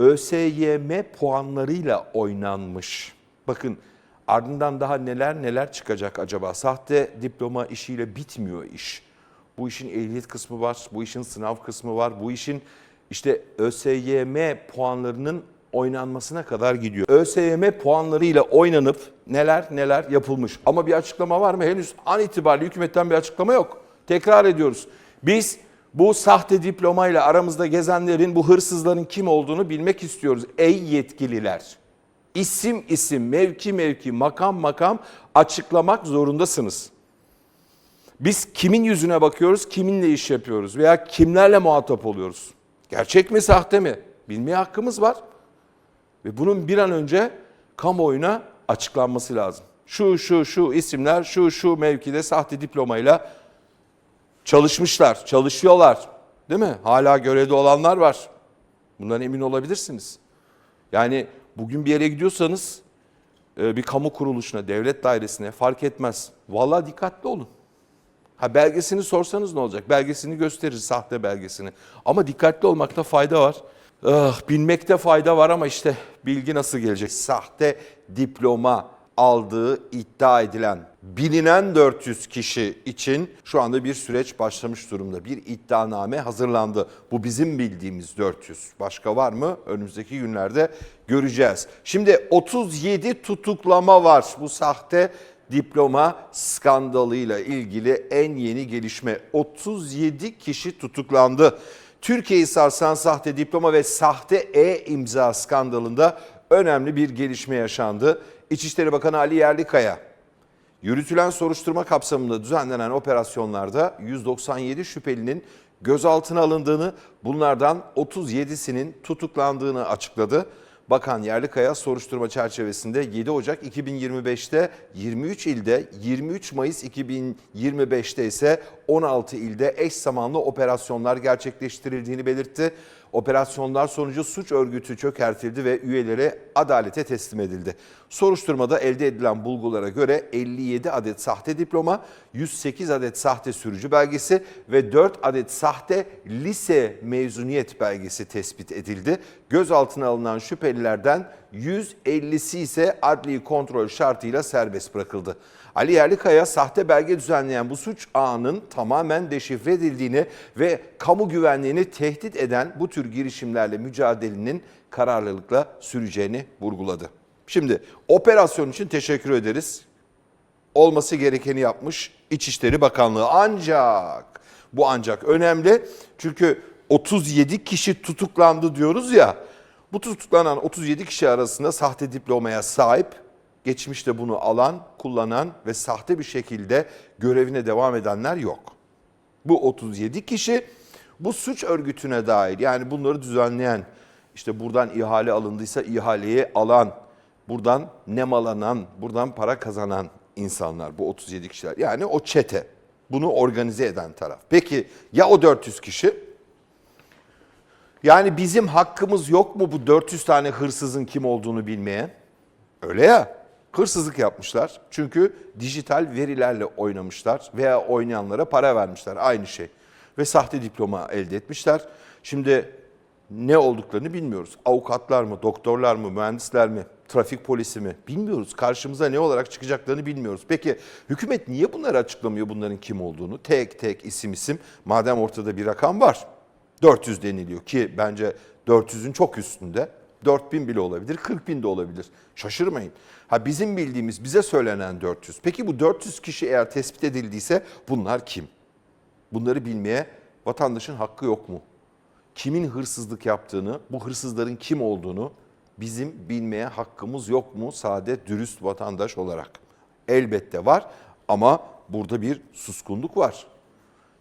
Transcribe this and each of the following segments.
ÖSYM puanlarıyla oynanmış. Bakın ardından daha neler neler çıkacak acaba? Sahte diploma işiyle bitmiyor iş. Bu işin ehliyet kısmı var, bu işin sınav kısmı var, bu işin işte ÖSYM puanlarının oynanmasına kadar gidiyor. ÖSYM puanlarıyla oynanıp neler neler yapılmış. Ama bir açıklama var mı? Henüz an itibariyle hükümetten bir açıklama yok. Tekrar ediyoruz. Biz bu sahte diplomayla aramızda gezenlerin, bu hırsızların kim olduğunu bilmek istiyoruz. Ey yetkililer! İsim isim, mevki mevki, makam makam açıklamak zorundasınız. Biz kimin yüzüne bakıyoruz, kiminle iş yapıyoruz veya kimlerle muhatap oluyoruz? Gerçek mi, sahte mi? Bilmeye hakkımız var. Ve bunun bir an önce kamuoyuna açıklanması lazım. Şu şu şu isimler şu şu mevkide sahte diplomayla çalışmışlar, çalışıyorlar. Değil mi? Hala görevde olanlar var. Bundan emin olabilirsiniz. Yani bugün bir yere gidiyorsanız e, bir kamu kuruluşuna, devlet dairesine fark etmez. Vallahi dikkatli olun. Ha belgesini sorsanız ne olacak? Belgesini gösterir, sahte belgesini. Ama dikkatli olmakta fayda var. Ah, bilmekte fayda var ama işte bilgi nasıl gelecek? Sahte diploma aldığı iddia edilen bilinen 400 kişi için şu anda bir süreç başlamış durumda. Bir iddianame hazırlandı. Bu bizim bildiğimiz 400. Başka var mı? Önümüzdeki günlerde göreceğiz. Şimdi 37 tutuklama var bu sahte diploma skandalıyla ilgili en yeni gelişme 37 kişi tutuklandı. Türkiye'yi sarsan sahte diploma ve sahte e-imza skandalında önemli bir gelişme yaşandı. İçişleri Bakanı Ali Yerlikaya yürütülen soruşturma kapsamında düzenlenen operasyonlarda 197 şüphelinin gözaltına alındığını, bunlardan 37'sinin tutuklandığını açıkladı. Bakan Yerlikaya soruşturma çerçevesinde 7 Ocak 2025'te 23 ilde, 23 Mayıs 2025'te ise 16 ilde eş zamanlı operasyonlar gerçekleştirildiğini belirtti. Operasyonlar sonucu suç örgütü çökertildi ve üyeleri adalete teslim edildi. Soruşturmada elde edilen bulgulara göre 57 adet sahte diploma, 108 adet sahte sürücü belgesi ve 4 adet sahte lise mezuniyet belgesi tespit edildi. Gözaltına alınan şüphelilerden 150'si ise adli kontrol şartıyla serbest bırakıldı. Ali Yerlikaya sahte belge düzenleyen bu suç ağının tamamen deşifre edildiğini ve kamu güvenliğini tehdit eden bu tür girişimlerle mücadelenin kararlılıkla süreceğini vurguladı. Şimdi operasyon için teşekkür ederiz. Olması gerekeni yapmış İçişleri Bakanlığı. Ancak bu ancak önemli çünkü 37 kişi tutuklandı diyoruz ya. Bu tutuklanan 37 kişi arasında sahte diplomaya sahip geçmişte bunu alan, kullanan ve sahte bir şekilde görevine devam edenler yok. Bu 37 kişi bu suç örgütüne dair yani bunları düzenleyen, işte buradan ihale alındıysa ihaleyi alan, buradan nemalanan, buradan para kazanan insanlar bu 37 kişiler. Yani o çete, bunu organize eden taraf. Peki ya o 400 kişi? Yani bizim hakkımız yok mu bu 400 tane hırsızın kim olduğunu bilmeye? Öyle ya. Hırsızlık yapmışlar. Çünkü dijital verilerle oynamışlar veya oynayanlara para vermişler. Aynı şey. Ve sahte diploma elde etmişler. Şimdi ne olduklarını bilmiyoruz. Avukatlar mı, doktorlar mı, mühendisler mi, trafik polisi mi bilmiyoruz. Karşımıza ne olarak çıkacaklarını bilmiyoruz. Peki hükümet niye bunları açıklamıyor bunların kim olduğunu? Tek tek isim isim madem ortada bir rakam var. 400 deniliyor ki bence 400'ün çok üstünde. 4000 bile olabilir, 40 bin de olabilir. Şaşırmayın. Ha bizim bildiğimiz, bize söylenen 400. Peki bu 400 kişi eğer tespit edildiyse bunlar kim? Bunları bilmeye vatandaşın hakkı yok mu? Kimin hırsızlık yaptığını, bu hırsızların kim olduğunu bizim bilmeye hakkımız yok mu sade dürüst vatandaş olarak? Elbette var ama burada bir suskunluk var.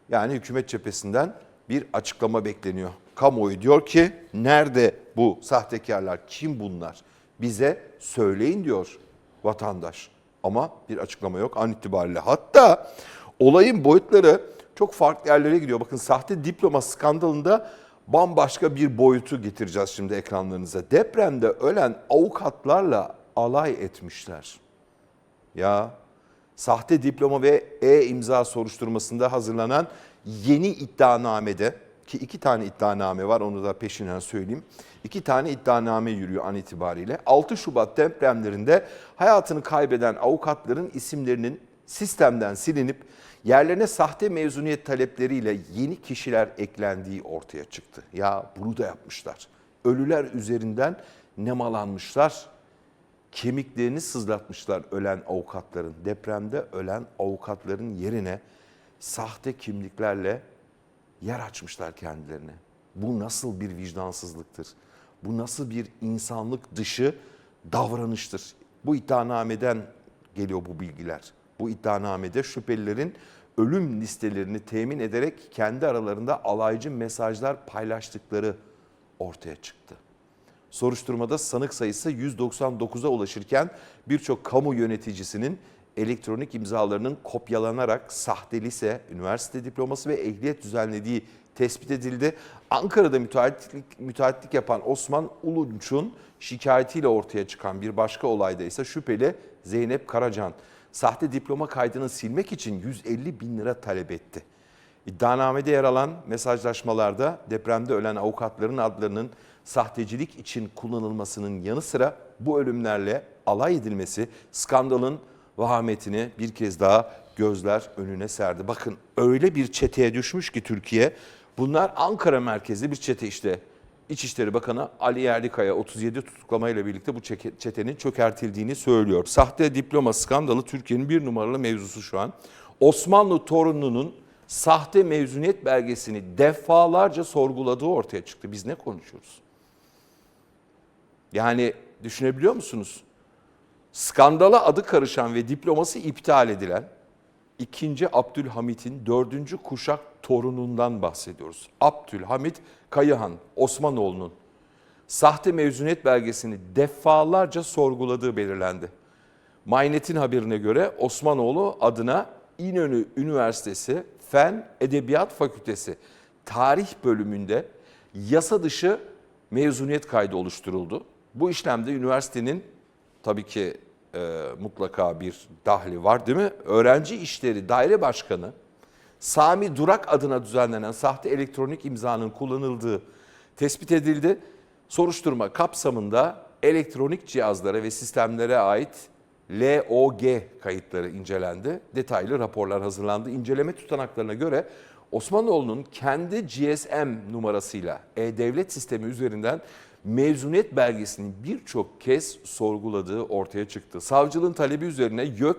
Yani hükümet cephesinden bir açıklama bekleniyor. Kamuoyu diyor ki nerede bu sahtekarlar, kim bunlar? Bize söyleyin diyor vatandaş. Ama bir açıklama yok an itibariyle. Hatta olayın boyutları çok farklı yerlere gidiyor. Bakın sahte diploma skandalında bambaşka bir boyutu getireceğiz şimdi ekranlarınıza. Depremde ölen avukatlarla alay etmişler. Ya sahte diploma ve e-imza soruşturmasında hazırlanan yeni iddianamede ki iki tane iddianame var onu da peşinden söyleyeyim. İki tane iddianame yürüyor an itibariyle. 6 Şubat depremlerinde hayatını kaybeden avukatların isimlerinin sistemden silinip yerlerine sahte mezuniyet talepleriyle yeni kişiler eklendiği ortaya çıktı. Ya bunu da yapmışlar. Ölüler üzerinden nemalanmışlar kemiklerini sızlatmışlar ölen avukatların. Depremde ölen avukatların yerine sahte kimliklerle yer açmışlar kendilerine. Bu nasıl bir vicdansızlıktır? Bu nasıl bir insanlık dışı davranıştır? Bu iddianameden geliyor bu bilgiler. Bu iddianamede şüphelilerin ölüm listelerini temin ederek kendi aralarında alaycı mesajlar paylaştıkları ortaya çıktı. Soruşturmada sanık sayısı 199'a ulaşırken birçok kamu yöneticisinin elektronik imzalarının kopyalanarak sahte lise, üniversite diploması ve ehliyet düzenlediği tespit edildi. Ankara'da müteahhitlik, müteahhitlik yapan Osman Ulunç'un şikayetiyle ortaya çıkan bir başka olayda ise şüpheli Zeynep Karacan sahte diploma kaydını silmek için 150 bin lira talep etti. İddianamede yer alan mesajlaşmalarda depremde ölen avukatların adlarının sahtecilik için kullanılmasının yanı sıra bu ölümlerle alay edilmesi skandalın vahametini bir kez daha gözler önüne serdi. Bakın öyle bir çeteye düşmüş ki Türkiye bunlar Ankara merkezli bir çete işte. İçişleri Bakanı Ali Yerlikaya 37 tutuklamayla birlikte bu çetenin çökertildiğini söylüyor. Sahte diploma skandalı Türkiye'nin bir numaralı mevzusu şu an. Osmanlı torununun sahte mezuniyet belgesini defalarca sorguladığı ortaya çıktı. Biz ne konuşuyoruz? Yani düşünebiliyor musunuz? Skandala adı karışan ve diploması iptal edilen 2. Abdülhamit'in 4. kuşak torunundan bahsediyoruz. Abdülhamit Kayıhan, Osmanoğlu'nun sahte mezuniyet belgesini defalarca sorguladığı belirlendi. Maynet'in haberine göre Osmanoğlu adına İnönü Üniversitesi Fen Edebiyat Fakültesi tarih bölümünde yasa dışı mezuniyet kaydı oluşturuldu. Bu işlemde üniversitenin tabii ki e, mutlaka bir dahli var değil mi? Öğrenci İşleri Daire Başkanı Sami Durak adına düzenlenen sahte elektronik imzanın kullanıldığı tespit edildi. Soruşturma kapsamında elektronik cihazlara ve sistemlere ait LOG kayıtları incelendi. Detaylı raporlar hazırlandı. İnceleme tutanaklarına göre Osmanoğlu'nun kendi GSM numarasıyla e-devlet sistemi üzerinden mezuniyet belgesini birçok kez sorguladığı ortaya çıktı. Savcılığın talebi üzerine YÖK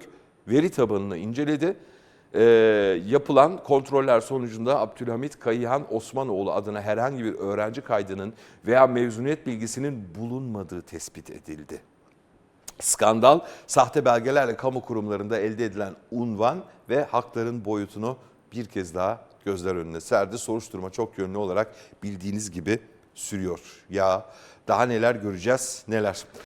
veri tabanını inceledi. Ee, yapılan kontroller sonucunda Abdülhamit Kayıhan Osmanoğlu adına herhangi bir öğrenci kaydının veya mezuniyet bilgisinin bulunmadığı tespit edildi. Skandal, sahte belgelerle kamu kurumlarında elde edilen unvan ve hakların boyutunu bir kez daha gözler önüne serdi. Soruşturma çok yönlü olarak bildiğiniz gibi sürüyor. Ya daha neler göreceğiz neler.